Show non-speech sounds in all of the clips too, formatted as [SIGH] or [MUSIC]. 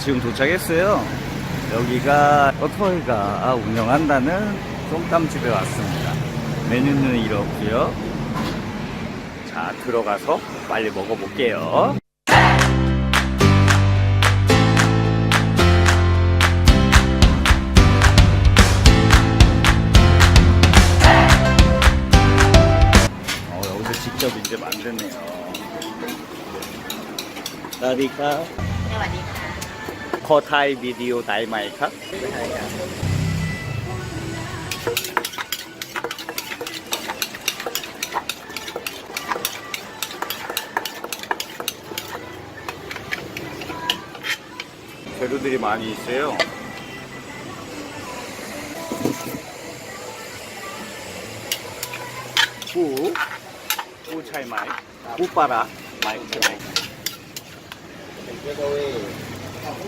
지금 도착했어요. 여기가 터터이가 운영한다는 쏨땀집에 왔습니다. 메뉴는 이렇고요. 자, 들어가서 빨리 먹어볼게요. 어, 여기서 직접 이제 만드네요. 나리카 สวัสดีค่ะ 커타이 비디오 다이마이카 ใช่ครับ 재료들이 많이 있어요. 꾸, 꾸 차이 마이, 꾸빠라 마이, 마이. เป็นเกเว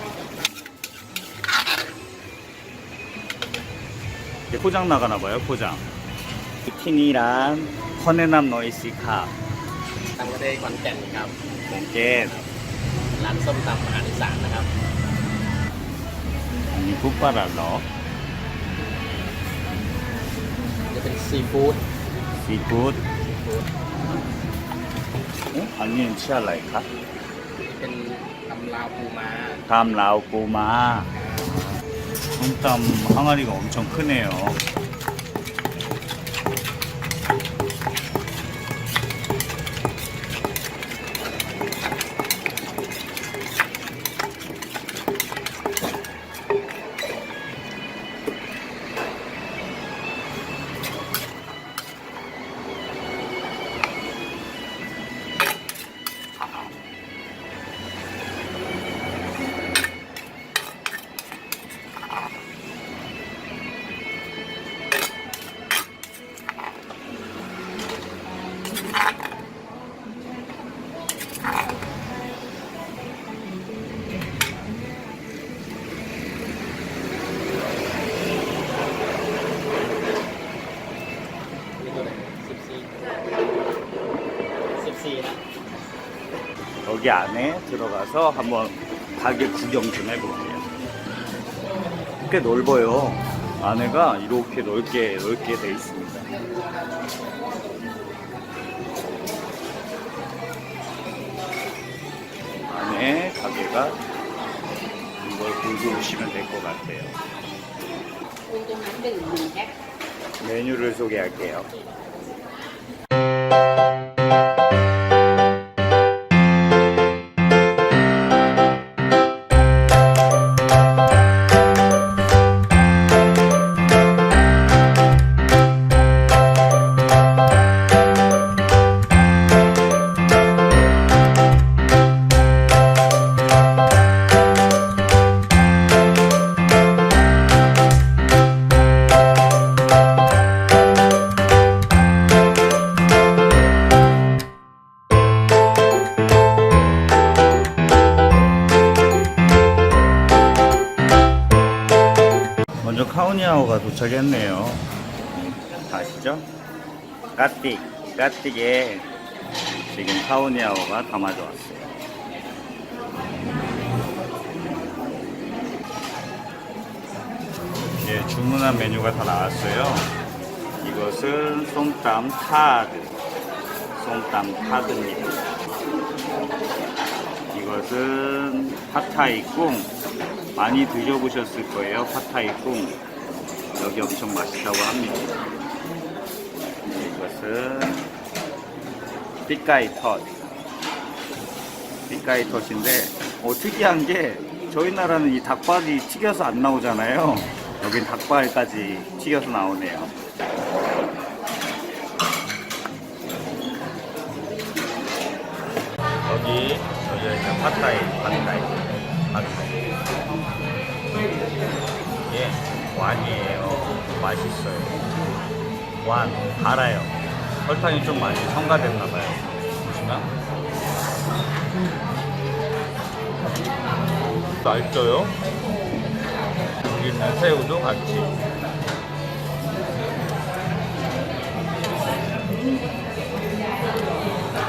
이제 포장 나가나 봐요, 포장. 비키니랑 허네남 노이시카, ตังประเทศขอนแก่นครับ 몽켓, ร้านส้มตำอาหารอีสานนะครับ 이 꾸빠라로, จะเป็นซีฟู้ด 시굿, ซีฟู้ด 어? 아니면 치알라이카, ซ เป็นตำลาวปูม้า 감 라오 꼬마. 솜땀 항아리가 엄청 크네요. 여기 안에 들어가서 한번 가게 구경 좀 해볼게요. 꽤 넓어요. 안에가 이렇게 넓게 넓게 돼 있습니다. 안에 가게가 이걸 보고 오시면 될 것 같아요. 메뉴를 소개할게요. 먼저 카오니아오가 도착했네요. 아시죠? 까띠, 까띠게 지금 카오니아오가 담아져 왔어요. 이제 주문한 메뉴가 다 나왔어요. 이것은 솜땀 타드, 솜땀 타드입니다. 이것은 팟타이 꿍. 많이 드셔보셨을 거예요 팟타이 꿍. 여기 엄청 맛있다고 합니다. 이것은 삐까이 텄. 삐까이 텄인데 어, 특이한 게 저희 나라는 이 닭발이 튀겨서 안 나오잖아요. 여긴 닭발까지 튀겨서 나오네요. 여기 이제 팟타이 팟타이 팟타이. 이게 완이에요. 맛있어요. 완 달아요. 설탕이 좀 많이 첨가됐나봐요. 보시면 맛있어요? 여기 있는 새우도 같이.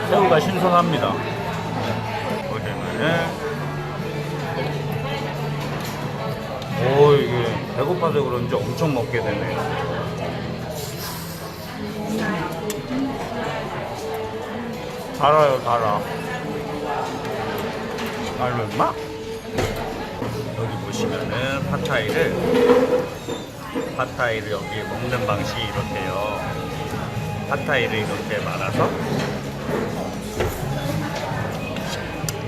새우가 신선합니다 보시면은 오 이게 배고파서 그런지 엄청 먹게 되네요. 달아요 달아. 알렸나? 여기 보시면은 팟타이를 팟타이를 여기 먹는 방식이 이렇게요. 팟타이를 이렇게 말아서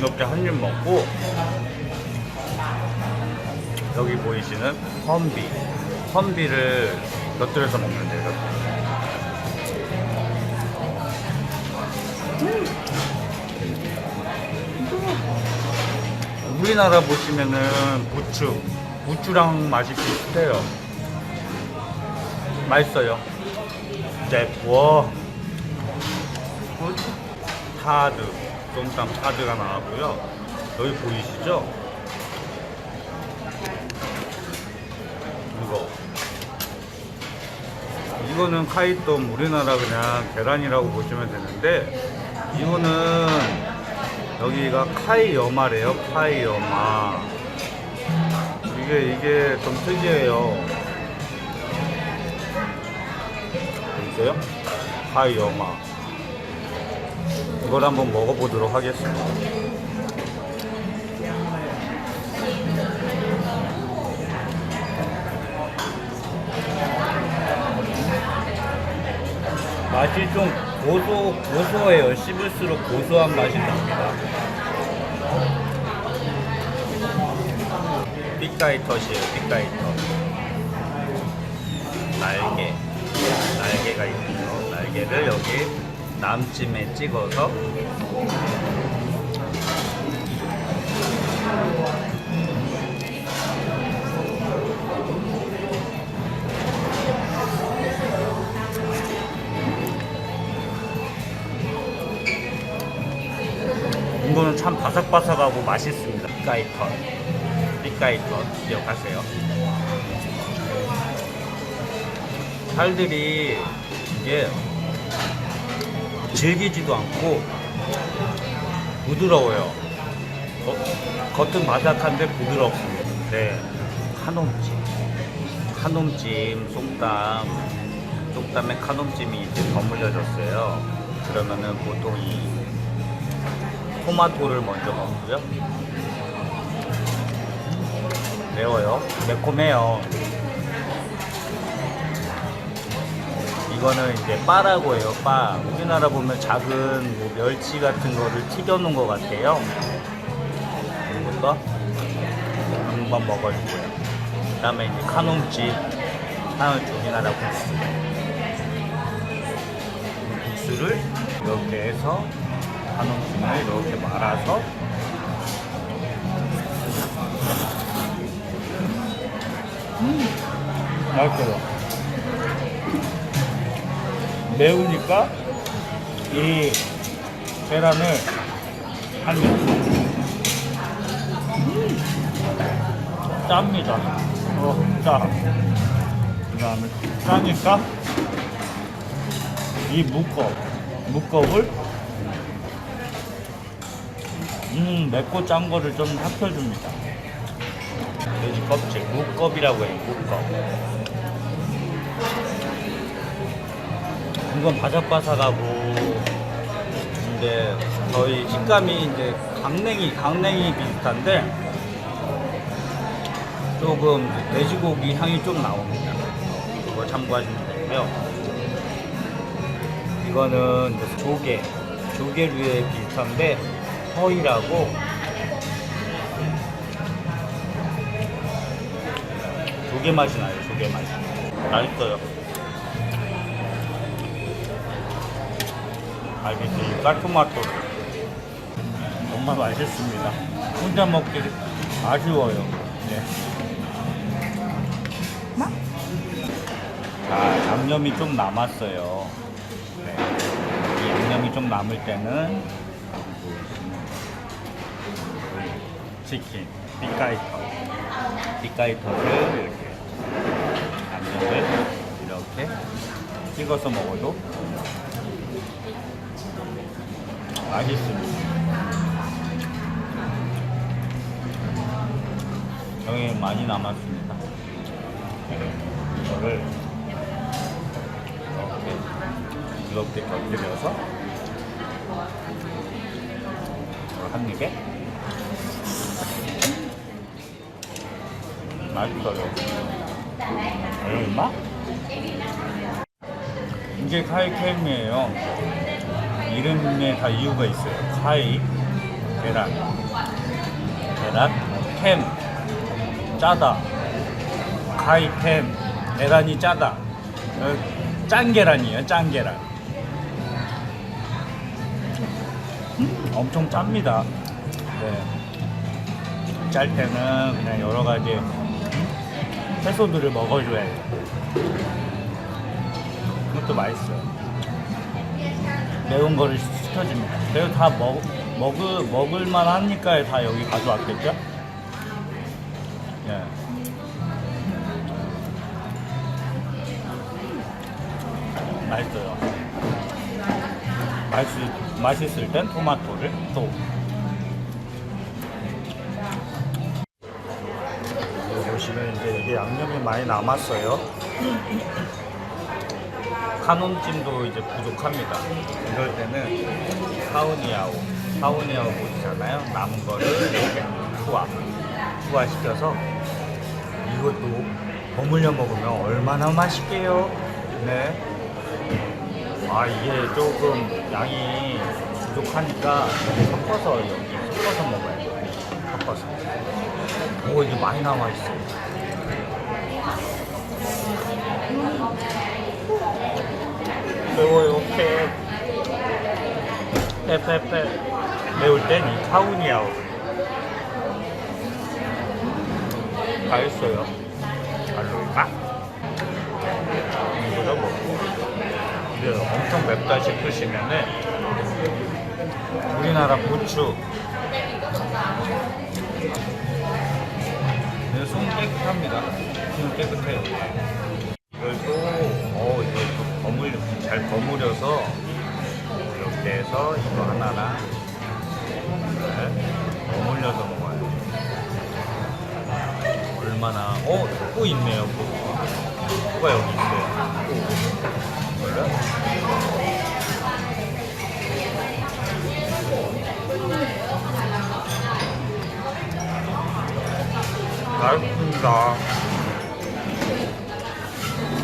이렇게 한 입 먹고 여기 보이시는 험비. 험비를 곁들여서 먹는데요? 이렇게. 우리나라 보시면은 부추. 부추랑 맛이 비슷해요. 맛있어요. 네, 와. 굿. 타드 쏨땀 타드가 나왔고요. 여기 보이시죠? 이거. 이거는 카이tom 우리나라 그냥 계란이라고 보시면 되는데 이거는 여기가 카이여마래요 카이여마. 이게 이게 좀 특이해요. 보이세요? 카이여마 이걸 한번 먹어보도록 하겠습니다 맛이 좀 고소, 고소해요. 씹을수록 고소한 맛이 납니다. 삐까이터시에요, 삐까이터. 날개. 날개가 있고요. 날개를 여기 남찜에 찍어서 이거는 참 바삭바삭하고 맛있습니다. 삐까이터. 삐까이터. 기억하세요. 살들이 이게 질기지도 않고 부드러워요. 겉- 겉은 바삭한데 부드럽습니다. 네. 한옴찜. 한옴찜, 쏙땀. 쏙땀에 카놈찜이 이제 버무려졌어요. 그러면은 보통 이 토마토를 먼저 먹고요. 매워요. 매콤해요. 이거는 이제 빠라고 해요, 빠. 우리나라 보면 작은 뭐 멸치 같은 거를 튀겨 놓은 것 같아요. 이것도 한번 먹어주고요. 그 다음에 이제 카놈찜. 하나 우리나라 국수. 국수를 이렇게 해서 한움찜을 이렇게 말아서 음, 맛있어요. 매우니까 이 계란을 한 입. 음, 짭니다. 어, 짜. 그 다음에 짜니까 이 무겁, 무겁을 음, 맵고 짠 거를 좀 합쳐줍니다. 돼지 껍질, 무껍이라고 해요, 무 껍. 이건 바삭바삭하고, 근데 저희 식감이 이제 강냉이, 강냉이 비슷한데, 조금 돼지고기 향이 좀 나옵니다. 그거 참고하시면 되고요. 이거는 조개, 조개류에 비슷한데, 허이라고 조개 맛이 나요 조개 맛이 맛있어요 이 까토마토를 정말 맛있습니다 혼자 먹기 아쉬워요 네. 자 양념이 좀 남았어요 네. 이 양념이 좀 남을 때는 치킨, 삐까이터. 삐까이터를 이렇게 양념을 이렇게 찍어서 먹어도 맛있습니다. 여기 많이 남았습니다. 이거를 이렇게 이렇게 곁들여서 한 입에 맛있어요. 얼마? 이게 카이캠이에요. 이름에 다 이유가 있어요. 카이, 계란, 계란, 캠, 짜다. 카이 캠, 계란이 짜다. 어, 짠 계란이에요. 짠 계란. 음, 엄청 짭니다. 네. 짤 때는 그냥 여러 가지 음, 채소들을 먹어줘야 돼요. 그것도 맛있어요. 매운 거를 시켜줍니다. 그래도 다 먹, 먹을, 먹을만 하니까 다 여기 가져왔겠죠? 예. 맛있어요. 맛있, 맛있을 땐 토마토를 또. 보시면 이제 이게 양념이 많이 남았어요. 카논찜도 이제 부족합니다. 이럴 때는 파우니아오, 파우니아오 보이잖아요. 남은 거를 이렇게 투하, 투하시켜서 이것도 버물려 먹으면 얼마나 맛있게요. 네. 아 이게 조금 양이 부족하니까 섞어서 여기 섞어서 먹어야 돼요. 섞어서. 오 이게 많이 남아 있어요. 매워요. 캡 페페페 매울 땐 이 카우니아오 맛있어요. 알로가? 이거를 먹고 이제 엄청 맵다 싶으시면은 우리나라 고추. 이거 손 깨끗합니다. 손 깨끗해요 버무려서 이렇게 해서 이거 하나랑 네, 버무려서 먹어요. 얼마나, 어, 또 있네요, 또. 또가 여기 있어요. 또. 이거를. 맛있습니다.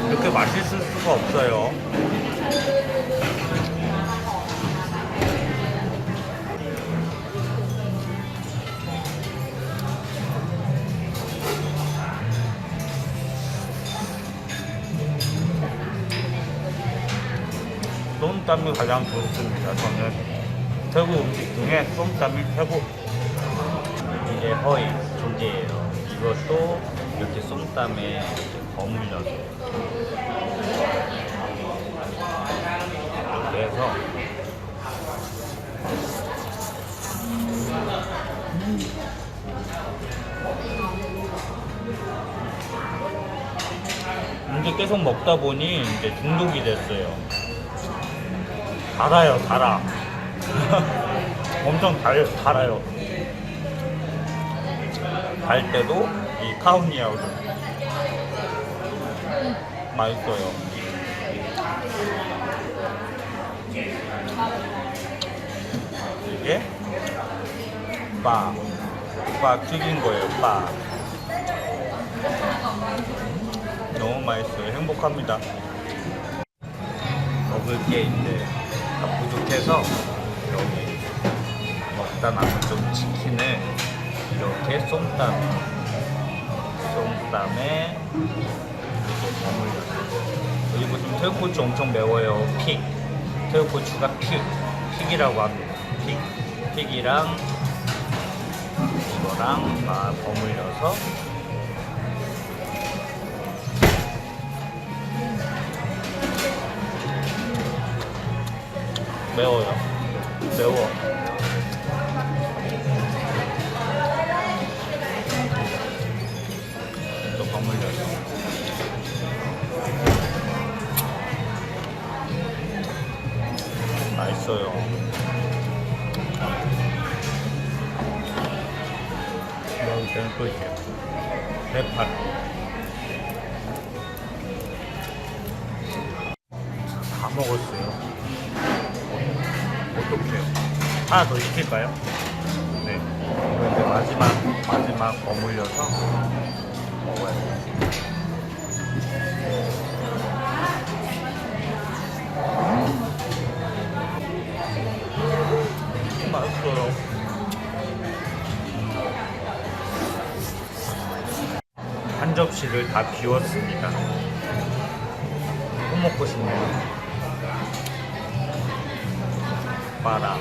이렇게 맛있을 수가 없어요. 쏨땀이 가장 좋습니다. 저는 태국 음식 중에 쏨땀이 최고. 이게 허이 조개예요. 이것도 이렇게 쏨땀에 버무려서 이렇게 해서 이제 계속 먹다 보니 이제 중독이 됐어요. 달아요, 달아. [LAUGHS] 엄청 달, 달아요. 달 때도 이 카운리아우를 맛있어요. 이게 빠, 빠 튀긴 거예요, 빠. 너무 맛있어요. 행복합니다. 먹을 게이 제다 부족해서 여기 먹다 남은 좀 치킨을 이렇게 쏨땀, 쏨땀에 이렇게 버무렸어요. 그리고 좀 태국고추 엄청 매워요. 픽. 태국고추가 픽. 픽이라고 합니다. 픽. 픽이랑 이거랑 막 버무려서 매워요. 매워. 또 버물려서. 맛있어요. 때는 또 이제 대파. 다 먹었어요. 어떡해요? 하나 더 시킬까요? 네. 이거 이제 마지막, 마지막 버무려서 먹어야 돼요. 음, 맛있어요. 한 접시를 다 비웠습니다. 또 먹고 싶네요. 봐라.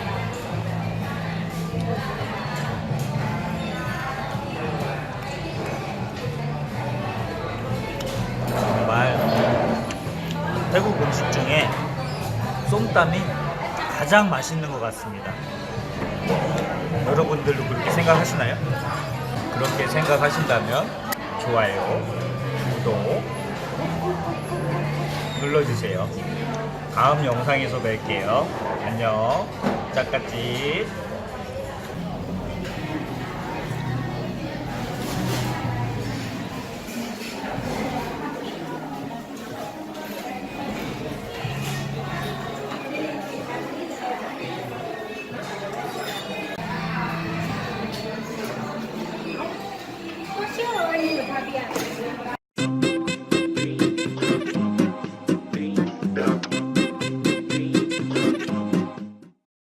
정말 태국 음식 중에 쏨땀이 가장 맛있는 것 같습니다. 여러분들도 그렇게 생각하시나요? 그렇게 생각하신다면 좋아요, 구독 눌러주세요. 다음 영상에서 뵐게요. 안녕. 짝같이.